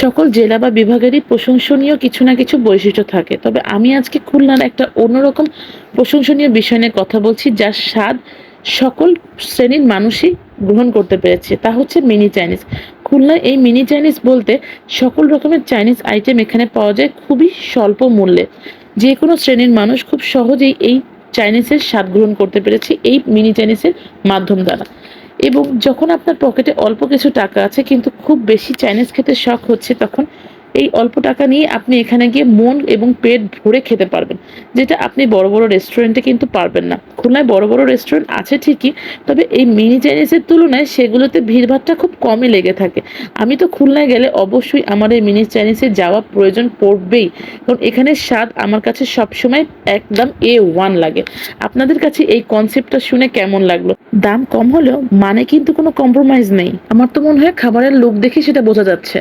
সকল জেলা বা বিভাগেরই প্রশংসনীয় কিছু না কিছু বৈশিষ্ট্য থাকে। তবে আমি আজকে খুলনার একটা অন্যরকম প্রশংসনীয় বিষয় নিয়ে কথা বলছি, যার স্বাদ সকল শ্রেণির মানুষই গ্রহণ করতে পেরেছে। তা হচ্ছে মিনি চাইনিজ। খুলনার এই মিনি চাইনিজ বলতে সকল রকমের চাইনিজ আইটেম এখানে পাওয়া যায় খুবই স্বল্প মূল্যে। যে কোনো শ্রেণির মানুষ খুব সহজেই এই চাইনিজের স্বাদ গ্রহণ করতে পেরেছে এই মিনি চাইনিজের মাধ্যম দ্বারা। এবং যখন আপনার পকেটে অল্প কিছু টাকা আছে, কিন্তু খুব বেশি চাইনিজ খেতে শখ হচ্ছে, তখন এই অল্প টাকা নিয়ে আপনি এখানে গিয়ে মন এবং পেট ভরে খেতে পারবেন, যেটা আপনি বড় বড় রেস্টুরেন্টে কিন্তু পারবেন না। খুলনায় বড় বড় রেস্টুরেন্ট আছে ঠিকই, তবে এই মিনি চাইনিজের তুলনায় সেগুলোতে ভিড়ভাড়টা খুব কমই লেগে থাকে। আমি তো খুলনায় গেলে অবশ্যই আমার এই মিনি চাইনিজে যাওয়া প্রয়োজন পড়বেই, কারণ এখানে স্বাদ আমার কাছে সবসময় একদম এ ওয়ান লাগে। আপনাদের কাছে এই কনসেপ্টটা শুনে কেমন লাগল? দাম কম হলেও মানে কিন্তু কোনো কম্প্রোমাইজ নেই। আমার তো মনে হয় খাবারের লোক দেখে সেটা বোঝা যাচ্ছে।